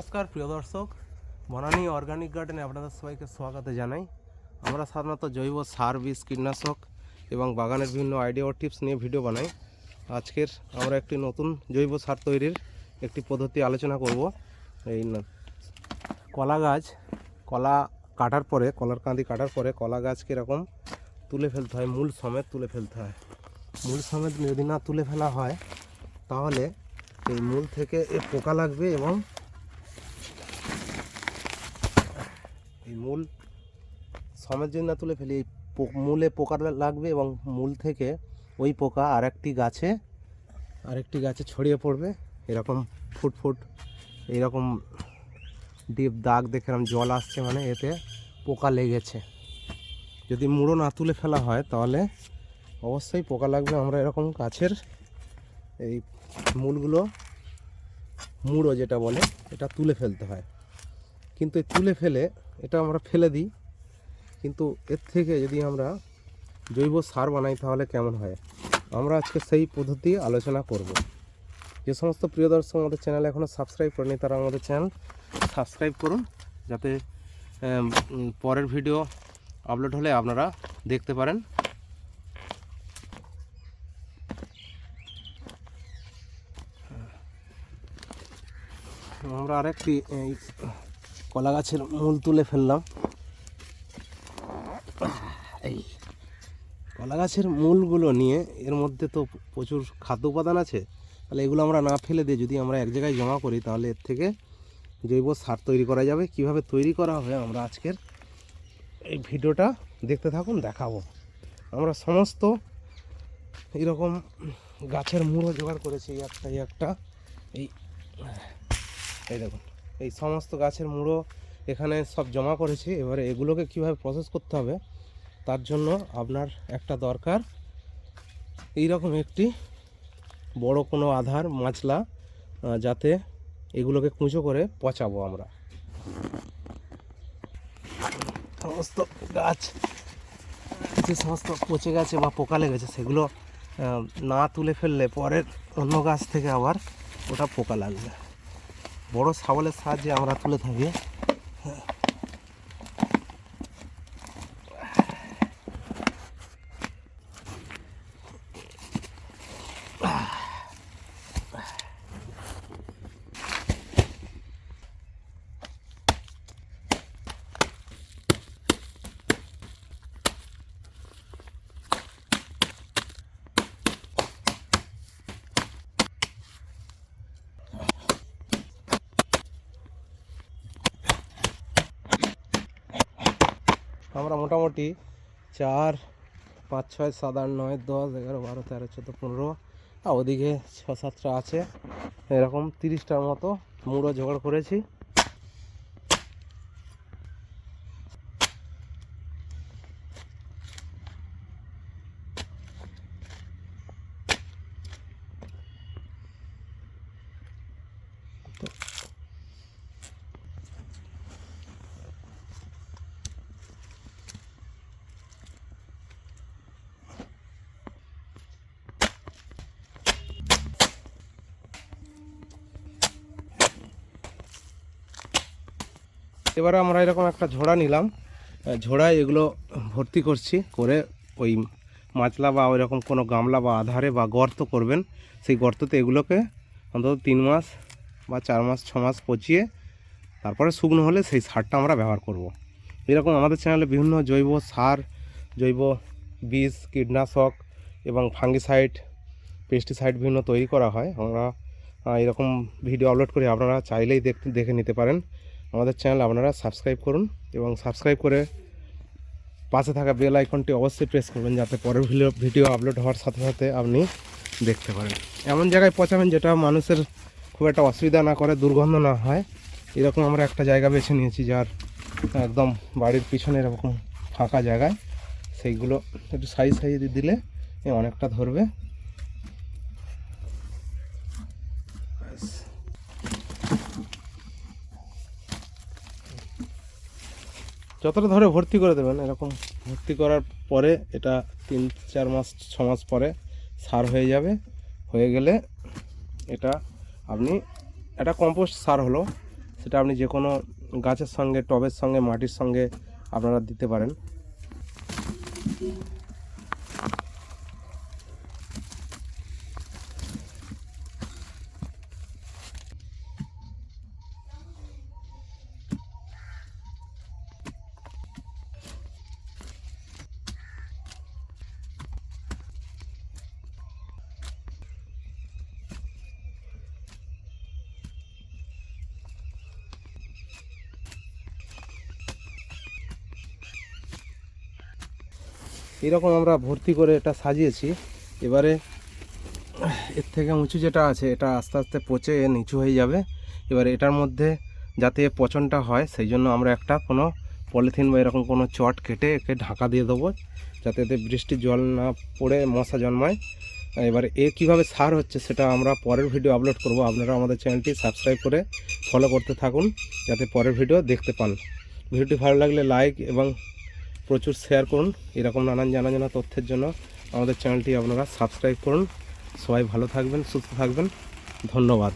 নমস্কার, প্রিয় দর্শক। বনানী অর্গানিক গার্ডেনে আপনাদের সবাইকে স্বাগত জানাই। আমরা সাধারণত জৈব সার, বীজ, কীটনাশক এবং বাগানের বিভিন্ন আইডিয়া ও টিপস নিয়ে ভিডিও বানাই। আজকের আমরা একটি নতুন জৈব সার তৈরির একটি পদ্ধতি আলোচনা করব। এই কলা গাছ, কলা কাটার পরে, কলার কাঁদি কাটার পরে কলা গাছ কীরকম? তুলে ফেলতে হয়, মূল সমেত তুলে ফেলতে হয়। মূল সমেত যদি না তুলে ফেলা হয়, তাহলে এই মূল থেকে এ পোকা লাগবে এবং এই মূল সমেত যদি না তুলে ফেলি, এই মূলে পোকা লাগবে এবং মূল থেকে ওই পোকা আরেকটি গাছে আরেকটি গাছে ছড়িয়ে পড়বে। এরকম ফুট ফুট এইরকম ডিপ দাগ দেখলাম, জল আসছে মানে এতে পোকা লেগেছে। যদি মুড়ো না তুলে ফেলা হয় তাহলে অবশ্যই পোকা লাগবে। আমরা এরকম গাছের এই মূলগুলো, মুড়ো যেটা বলে, এটা তুলে ফেলতে হয়। কিন্তু তুলে ফেলে, এটা আমরা ফেলে দিই। কিন্তু এর থেকে যদি আমরা জৈব সার বানাই, তাহলে কেমন হয়? আমরা আজকে সেই পদ্ধতি আলোচনা করব। যে সমস্ত প্রিয় দর্শক আমাদের চ্যানেল এখনও সাবস্ক্রাইব করেনি, তারা আমাদের চ্যানেল সাবস্ক্রাইব করুন, যাতে পরের ভিডিও আপলোড হলে আপনারা দেখতে পারেন। আমরা আরেকটি কলা গাছের মূল তুলে ফেললাম। এই কলা গাছের মূলগুলো নিয়ে এর মধ্যে তো প্রচুর খাদ্য উপাদান আছে, তাহলে এগুলো আমরা না ফেলে দিয়ে যদি আমরা এক জায়গায় জমা করি, তাহলে এর থেকে জৈব সার তৈরি করা যাবে। কীভাবে তৈরি করা হবে আমরা আজকের এই ভিডিওটা দেখতে থাকুন, দেখাবো। আমরা সমস্ত এরকম গাছের মূলও জোগাড় করেছি, একটা একটা। এই এই দেখুন। এই সমস্ত গাছের মুড়ো এখানে সব জমা করেছি। এবারে এগুলোকে কীভাবে প্রসেস করতে হবে, তার জন্য আপনার একটা দরকার। এই রকম একটি বড় কোনো আধার, মাছলা যাতে এগুলোকে কুঁচো করে পচাবো আমরা। সমস্ত গাছ, যে সমস্ত পচে গেছে বা পোকা লেগেছে, সেগুলো না তুলে ফেললে পরের অন্য গাছ থেকে আবার ওটা পোকা লাগবে। বড় শাবলের সাহায্যে আমরা তুলে থাকি। আমরা মোটামুটি চার, পাঁচ, ছয়, সাত, আট, নয়, দশ, এগারো, বারো, তেরো, চোদ্দ, পনেরো। আর ওদিকে ছ, সাতটা আছে। এরকম তিরিশটার মতো মুড়ো জোগাড় করেছি। এবারে আমরা এরকম একটা ঝোড়া নিলাম। ঝোড়ায় এগুলো ভর্তি করছি, করে ওই মাছলা বা ওইরকম কোনো গামলা বা আধারে বা গর্ত করবেন। সেই গর্ততে এগুলোকে অন্তত তিন মাস বা চার মাস, ছ মাস পচিয়ে তারপরে শুকনো হলে সেই সারটা আমরা ব্যবহার করব। এরকম আমাদের চ্যানেলে বিভিন্ন জৈব সার, জৈব বীজ, কীটনাশক এবং ফাঙ্গিসাইড, পেস্টিসাইড বিভিন্ন তৈরি করা হয়। আমরা এরকম ভিডিও আপলোড করি আপনারা চাইলেই দেখতে, দেখে নিতে পারেন। আমাদের চ্যানেল আপনারা সাবস্ক্রাইব করুন এবং সাবস্ক্রাইব করে পাশে থাকা বেল আইকনটি অবশ্যই প্রেস করবেন যাতে পরের ভিডিও ভিডিও আপলোড হওয়ার সাথে সাথে আপনি দেখতে পারেন। এমন জায়গায় পচাবেন যেটা মানুষের খুব একটা অসুবিধা না করে, দুর্গন্ধ না হয়। এরকম আমরা একটা জায়গা বেছে নিয়েছি যার একদম বাড়ির পিছনে এরকম ফাঁকা জায়গায়। সেইগুলো একটু সাইজ সাইজ দিলে অনেকটা ধরবে। যতটা ধরে ভর্তি করে দেবেন, এরকম ভর্তি করার পরে এটা তিন, চার মাস, ছ মাস পরে সার হয়ে যাবে। হয়ে গেলে এটা আপনি একটা কম্পোস্ট সার হলো, সেটা আপনি যে কোনো গাছের সঙ্গে, টবের সঙ্গে, মাটির সঙ্গে আপনারা দিতে পারেন। এরকম আমরা ভর্তি করে এটা সাজিয়েছি। এবারে এর থেকে উঁচু যেটা আছে, এটা আস্তে আস্তে পচে নিচু হয়ে যাবে। এবার এটার মধ্যে যাতে পচনটা হয়, সেই জন্য আমরা একটা কোনো পলিথিন বা এরকম কোনো চট কেটে একে ঢাকা দিয়ে দেবো, যাতে এতে বৃষ্টির জল না পড়ে, মশা জন্মায়। এবার এ কীভাবে সার হচ্ছে সেটা আমরা পরের ভিডিও আপলোড করব। আপনারা আমাদের চ্যানেলটি সাবস্ক্রাইব করে ফলো করতে থাকুন, যাতে পরের ভিডিও দেখতে পান। ভিডিওটি ভালো লাগলে লাইক এবং প্রচুর শেয়ার করুন। এরকম নানান জানা জানা তথ্যের জন্য আমাদের চ্যানেলটি আপনারা সাবস্ক্রাইব করুন। সবাই ভালো থাকবেন, সুস্থ থাকবেন। ধন্যবাদ।